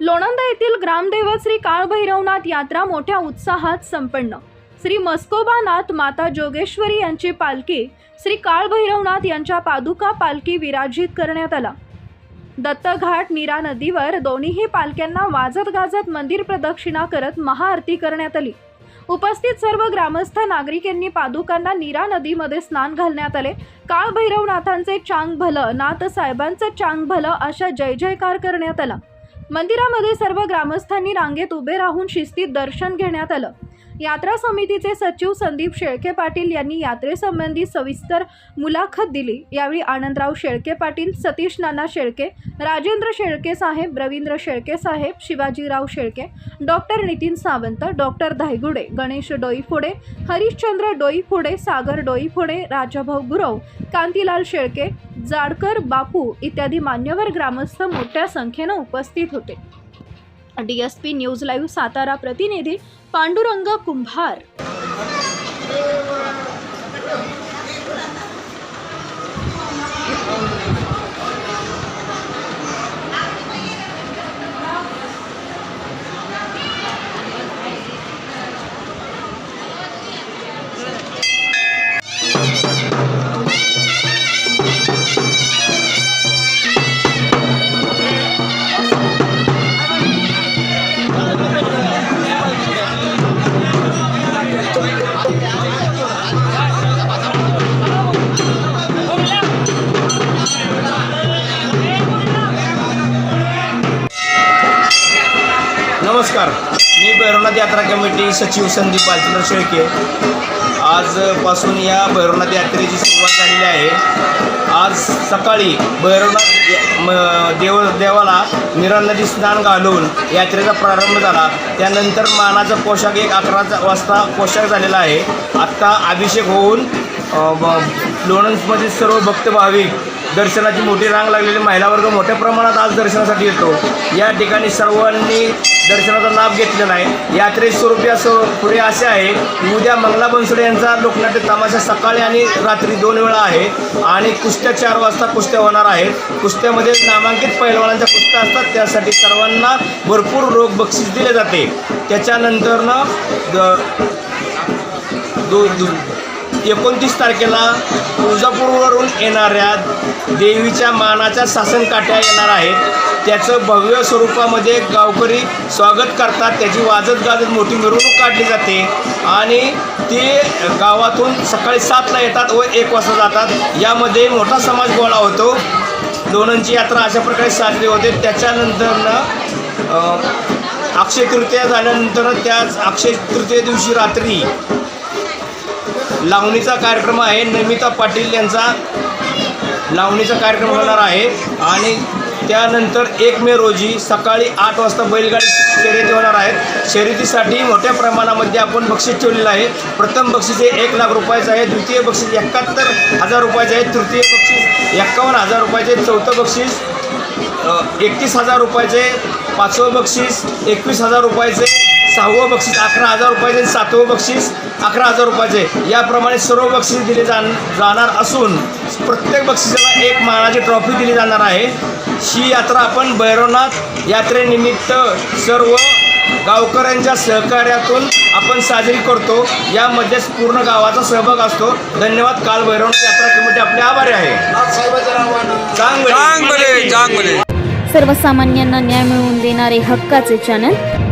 लोणंदा येथील ग्रामदैवत श्री काळभैरवनाथ यात्रा मोठ्या उत्साहात संपन्न. श्री मस्कोबानाथ माता जोगेश्वरी यांची पालखी श्री काळभैरवनाथ यांच्या पादुका पालखी विराजित करण्यात आला. दत्तघाट नीरा नदीवर दोन्हीही पालख्यांना वाजत गाजत मंदिर प्रदक्षिणा करत महाआरती करण्यात आली. उपस्थित सर्व ग्रामस्थ नागरिक यांनी पादुकांना नीरा नदीमध्ये स्नान घालण्यात आले. काळभैरवनाथांचे चांग भलं नाथ साहेबांचं चांग भलं अशा जय जयकार करण्यात आला. मंदिरामध्ये सर्व ग्रामस्थांनी रांगेत उभे राहून शिस्तीत दर्शन घेण्यात आलं. यात्रा समितीचे सचिव संदीप शेळके पाटील यांनी यात्रेसंबंधी सविस्तर मुलाखत दिली. यावेळी आनंदराव शेळके पाटील सतीश नाना शेळके राजेंद्र शेळके साहेब रवींद्र शेळके साहेब शिवाजीराव शेळके डॉक्टर नितीन सावंत डॉक्टर धायगुडे गणेश डोईफोडे हरिश्चंद्र डोईफोडे सागर डोईफोडे राजाभाऊ गुरव कांतीलाल शेळके जाडकर बापू इत्यादी मान्यवर ग्रामस्थ मोठ्या संख्येनं उपस्थित होते. D S P news live Satara प्रतिनिधी पांडुरंग कुंभार भैरवनाथ यात्रा कमिटी सचिव संदीप बालचंद्र शेळके. आजपासून या भैरवनाथ यात्रेची सुरुवात झालेली आहे. आज सकाळी भैरवनाथ म- देव देवाला निरा नदी स्नान घालून यात्रेचा प्रारंभ झाला. त्यानंतर मानाचा पोशाख एक अकरा वाजता पोशाख झालेला आहे. आत्ता अभिषेक होऊन अ, लोणंदमध्ये सर्व भक्त भाविक दर्शनाची मोठी रांग लागलेली. महिला वर्ग मोठ्या प्रमाणात आज दर्शनासाठी येतो. या ठिकाणी सर्वांनी दर्शनाचा लाभ घेतलेला आहे. यात्रे स्वरूपी असो पुढे असे आहे उद्या मंगला बनसोडे यांचा लोकनाट्य तमाशा सकाळी आणि रात्री दोन वेळा आहे आणि कुस्त्या चार वाजता कुस्त्या होणार आहेत कुस्त्यामध्ये नामांकित पैलवानांच्या कुस्त्या असतात. त्यासाठी सर्वांना भरपूर रोग बक्षीस दिले जाते. त्याच्यानंतरनं द- दो दो एकोणतीस तारखेला तुळजापूरवरून येणाऱ्या देवीच्या मानाच्या सासनकाठ्या येणार आहेत. त्याचं भव्य स्वरूपामध्ये गावकरी स्वागत करतात. त्याची वाजत गाजत मोठी मिरवणूक काढली जाते. आणि ते गावातून सकाळी सातला येतात व एक वाजता जातात. यामध्ये मोठा समाज गोळा होतो. लोणंदची यात्रा अशा प्रकारे साजरी होते. त्याच्यानंतरनं अक्षय तृतीया झाल्यानंतर त्याच अक्षय तृतीय दिवशी रात्री लावणीचा कार्यक्रम आहे. नमिता पाटील यांचा लावणीचा कार्यक्रम होणार आहे. आणि त्यानंतर एक मे रोजी सकाळी आठ वाजता बैलगाडी शर्यती होणार आहेत. शर्यतीसाठी मोठ्या प्रमाणामध्ये आपण बक्षीस ठेवलेलं आहे. प्रथम बक्षीस हे एक लाख रुपयाचं आहे. द्वितीय बक्षीस एकाहत्तर हजार रुपयाचं आहे. तृतीय बक्षीस एक्कावन्न हजार रुपयाचे चौथं बक्षीस एकतीस हजार रुपयाचे पाचवं बक्षीस एकवीस हजार रुपयाचे सहावं बक्षीस अकरा हजार रुपयाचे आणि सातवं बक्षीस अकरा हजार रुपयाचे. याप्रमाणे सर्व बक्षीस दिले जाण जाणार असून प्रत्येक बक्षिसाला एक मानाची ट्रॉफी दिली जाणार आहे. ही यात्रा आपण भैरवनाथ यात्रेनिमित्त सर्व गावकऱ्यांच्या सहकार्यातून आपण साजरी करतो. यामध्येच पूर्ण गावाचा सहभाग असतो. धन्यवाद. काल भैरवनाथ यात्रा कमिटी आपले आभारी आहे. सर्वसामान्यांना न्याय मिळवून देणारे हक्काचे channel